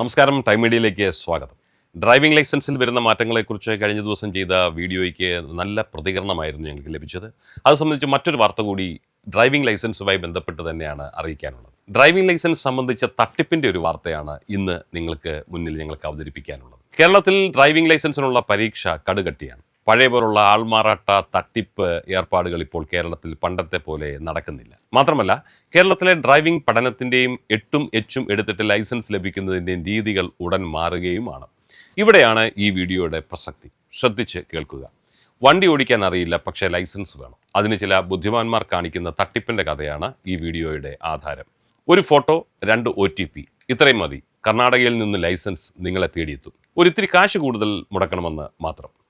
നമസ്കാരം ടൈം മീഡിയയിലേക്ക് സ്വാഗതം. ഡ്രൈവിംഗ് ലൈസൻസിൽ വരുന്ന മാറ്റങ്ങളെക്കുറിച്ച് കഴിഞ്ഞ ദിവസം ചെയ്ത വീഡിയോയ്ക്ക് നല്ല പ്രതികരണമായിരുന്നു ഞങ്ങൾക്ക് ലഭിച്ചത്. അത് സംബന്ധിച്ച് മറ്റൊരു വാർത്ത കൂടി ഡ്രൈവിംഗ് ലൈസൻസുമായി ബന്ധപ്പെട്ട് തന്നെയാണ് അറിയിക്കാനുള്ളത്. ഡ്രൈവിംഗ് ലൈസൻസ് സംബന്ധിച്ച തട്ടിപ്പിന്റെ ഒരു വാർത്തയാണ് ഇന്ന് നിങ്ങൾക്ക് മുന്നിൽ ഞങ്ങൾക്ക് അവതരിപ്പിക്കാനുള്ളത്. കേരളത്തിൽ ഡ്രൈവിംഗ് ലൈസൻസിനുള്ള പരീക്ഷ കടുകട്ടിയാണ്. പഴയ പോലുള്ള ആൾമാറാട്ട തട്ടിപ്പ് ഏർപ്പാടുകൾ ഇപ്പോൾ കേരളത്തിൽ പണ്ടത്തെ പോലെ നടക്കുന്നില്ല. മാത്രമല്ല കേരളത്തിലെ ഡ്രൈവിംഗ് പഠനത്തിന്റെയും എട്ടും എച്ചും എടുത്തിട്ട് ലൈസൻസ് ലഭിക്കുന്നതിന്റെയും രീതികൾ ഉടൻ മാറുകയുമാണ്. ഇവിടെയാണ് ഈ വീഡിയോയുടെ പ്രസക്തി. ശ്രദ്ധിച്ച് കേൾക്കുക. വണ്ടി ഓടിക്കാൻ അറിയില്ല പക്ഷേ ലൈസൻസ് വേണം. അതിന് ചില ബുദ്ധിമാന്മാർ കാണിക്കുന്ന തട്ടിപ്പിന്റെ കഥയാണ് ഈ വീഡിയോയുടെ ആധാരം. ഒരു ഫോട്ടോ രണ്ട് ഒ ടി പി. ഇത്രയും മതി. കർണാടകയിൽ നിന്ന് ലൈസൻസ് നിങ്ങളെ തേടിയെത്തും. ഒരിത്തിരി കാശ് കൂടുതൽ മുടക്കണമെന്ന് മാത്രം.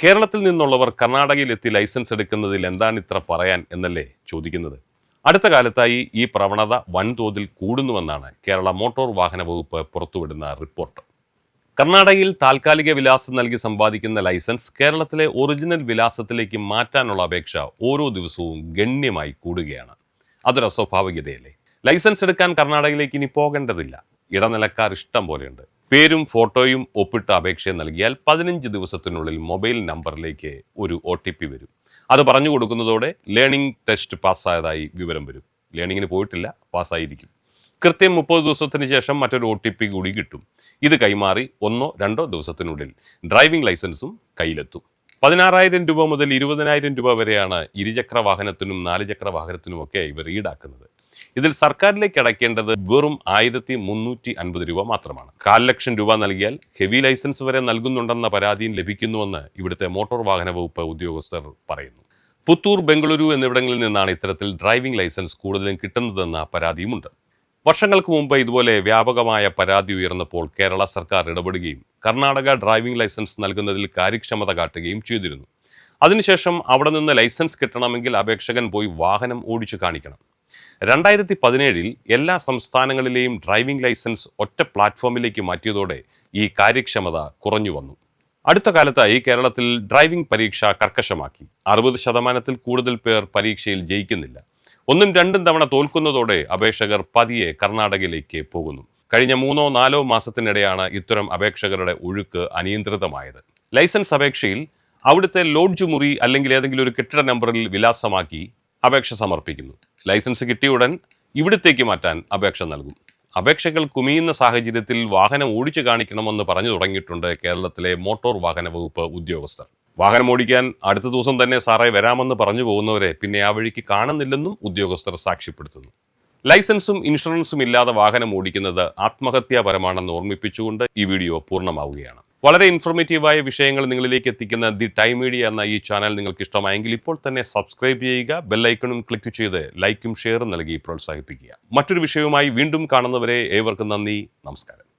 കേരളത്തിൽ നിന്നുള്ളവർ കർണാടകയിൽ എത്തി ലൈസൻസ് എടുക്കുന്നതിൽ എന്താണ് ഇത്ര പറയാൻ എന്നല്ലേ ചോദിക്കുന്നത്? അടുത്ത കാലത്തായി ഈ പ്രവണത വൻതോതിൽ കൂടുന്നുവെന്നാണ് കേരള മോട്ടോർ വാഹന വകുപ്പ് പുറത്തുവിടുന്ന റിപ്പോർട്ട്. കർണാടകയിൽ താൽക്കാലിക വിലാസം നൽകി സമ്പാദിക്കുന്ന ലൈസൻസ് കേരളത്തിലെ ഒറിജിനൽ വിലാസത്തിലേക്ക് മാറ്റാനുള്ള അപേക്ഷ ഓരോ ദിവസവും ഗണ്യമായി കൂടുകയാണ്. അതൊരു അസ്വാഭാവികതയല്ലേ? ലൈസൻസ് എടുക്കാൻ കർണാടകയിലേക്ക് ഇനി പോകേണ്ടതില്ല. ഇടനിലക്കാർ ഇഷ്ടം പോലെയുണ്ട്. പേരും ഫോട്ടോയും ഒപ്പിട്ട അപേക്ഷ നൽകിയാൽ പതിനഞ്ച് ദിവസത്തിനുള്ളിൽ മൊബൈൽ നമ്പറിലേക്ക് ഒരു ഒ ടി പി വരും. അത് പറഞ്ഞു കൊടുക്കുന്നതോടെ ലേണിംഗ് ടെസ്റ്റ് പാസ്സായതായി വിവരം വരും. ലേണിങ്ങിന് പോയിട്ടില്ല പാസ്സായിരിക്കും. കൃത്യം മുപ്പത് ദിവസത്തിന് ശേഷം മറ്റൊരു ഒ ടി പി കൂടി കിട്ടും. ഇത് കൈമാറി ഒന്നോ രണ്ടോ ദിവസത്തിനുള്ളിൽ ഡ്രൈവിംഗ് ലൈസൻസും കയ്യിലെത്തും. പതിനാറായിരം രൂപ മുതൽ ഇരുപതിനായിരം രൂപ വരെയാണ് ഇരുചക്ര വാഹനത്തിനും നാലുചക്ര വാഹനത്തിനുമൊക്കെ ഇവർ ഈടാക്കുന്നത്. ഇതിൽ സർക്കാരിലേക്ക് അടയ്ക്കേണ്ടത് വെറും ആയിരത്തി മുന്നൂറ്റി അൻപത് രൂപ മാത്രമാണ്. കാൽ ലക്ഷം രൂപ നൽകിയാൽ ഹെവി ലൈസൻസ് വരെ നൽകുന്നുണ്ടെന്ന പരാതിയും ലഭിക്കുന്നുവെന്ന് ഇവിടുത്തെ മോട്ടോർ വാഹന വകുപ്പ് ഉദ്യോഗസ്ഥർ പറയുന്നു. പുത്തൂർ ബംഗളൂരു എന്നിവിടങ്ങളിൽ നിന്നാണ് ഇത്തരത്തിൽ ഡ്രൈവിംഗ് ലൈസൻസ് കൂടുതലും കിട്ടുന്നതെന്ന പരാതിയുമുണ്ട്. വർഷങ്ങൾക്ക് മുമ്പ് ഇതുപോലെ വ്യാപകമായ പരാതി ഉയർന്നപ്പോൾ കേരള സർക്കാർ ഇടപെടുകയും കർണാടക ഡ്രൈവിംഗ് ലൈസൻസ് നൽകുന്നതിൽ കാര്യക്ഷമത കാട്ടുകയും ചെയ്തിരുന്നു. അതിനുശേഷം അവിടെ നിന്ന് ലൈസൻസ് കിട്ടണമെങ്കിൽ അപേക്ഷകൻ പോയി വാഹനം ഓടിച്ചു കാണിക്കണം. രണ്ടായിരത്തി പതിനേഴിൽ എല്ലാ സംസ്ഥാനങ്ങളിലെയും ഡ്രൈവിംഗ് ലൈസൻസ് ഒറ്റ പ്ലാറ്റ്ഫോമിലേക്ക് മാറ്റിയതോടെ ഈ കാര്യക്ഷമത കുറഞ്ഞു വന്നു. അടുത്ത കാലത്തായി കേരളത്തിൽ ഡ്രൈവിംഗ് പരീക്ഷ കർക്കശമാക്കി. അറുപത് ശതമാനത്തിൽ കൂടുതൽ പേർ പരീക്ഷയിൽ ജയിക്കുന്നില്ല. ഒന്നും രണ്ടും തവണ തോൽക്കുന്നതോടെ അപേക്ഷകർ പതിയെ കർണാടകയിലേക്ക് പോകുന്നു. കഴിഞ്ഞ മൂന്നോ നാലോ മാസത്തിനിടെയാണ് ഇത്തരം അപേക്ഷകരുടെ ഒഴുക്ക് അനിയന്ത്രിതമായത്. ലൈസൻസ് അപേക്ഷയിൽ അവിടുത്തെ ലോഡ്ജ് മുറി അല്ലെങ്കിൽ ഏതെങ്കിലും ഒരു കെട്ടിട നമ്പറിൽ വിലാസമാക്കി അപേക്ഷ സമർപ്പിക്കുന്നു. ലൈസൻസ് കിട്ടിയ ഉടൻ ഇവിടത്തേക്ക് മാറ്റാൻ അപേക്ഷ നൽകും. അപേക്ഷകൾ കുമിയുന്ന സാഹചര്യത്തിൽ വാഹനം ഓടിച്ചു കാണിക്കണമെന്ന് പറഞ്ഞു തുടങ്ങിയിട്ടുണ്ട് കേരളത്തിലെ മോട്ടോർ വാഹന വകുപ്പ് ഉദ്യോഗസ്ഥർ. വാഹനം ഓടിക്കാൻ അടുത്ത ദിവസം തന്നെ സാറേ വരാമെന്ന് പറഞ്ഞു പോകുന്നവരെ പിന്നെ ആ വഴിക്ക് കാണുന്നില്ലെന്നും ഉദ്യോഗസ്ഥർ സാക്ഷ്യപ്പെടുത്തുന്നു. ലൈസൻസും ഇൻഷുറൻസും ഇല്ലാതെ വാഹനം ഓടിക്കുന്നത് ആത്മഹത്യാപരമാണെന്ന് ഓർമ്മിപ്പിച്ചുകൊണ്ട് ഈ വീഡിയോ പൂർണമാവുകയാണ്. വളരെ ഇൻഫോർമേറ്റീവായ വിഷയങ്ങൾ നിങ്ങളിലേക്ക് എത്തിക്കുന്ന ദി ടൈം മീഡിയ എന്ന ഈ ചാനൽ നിങ്ങൾക്ക് ഇഷ്ടമായെങ്കിൽ ഇപ്പോൾ തന്നെ സബ്സ്ക്രൈബ് ചെയ്യുക ബെല്ലൈക്കണും ക്ലിക്ക് ചെയ്ത് ലൈക്കും ഷെയറും നൽകി പ്രോത്സാഹിപ്പിക്കുക. മറ്റൊരു വിഷയവുമായി വീണ്ടും കാണുന്നവരെ ഏവർക്കും നന്ദി നമസ്കാരം.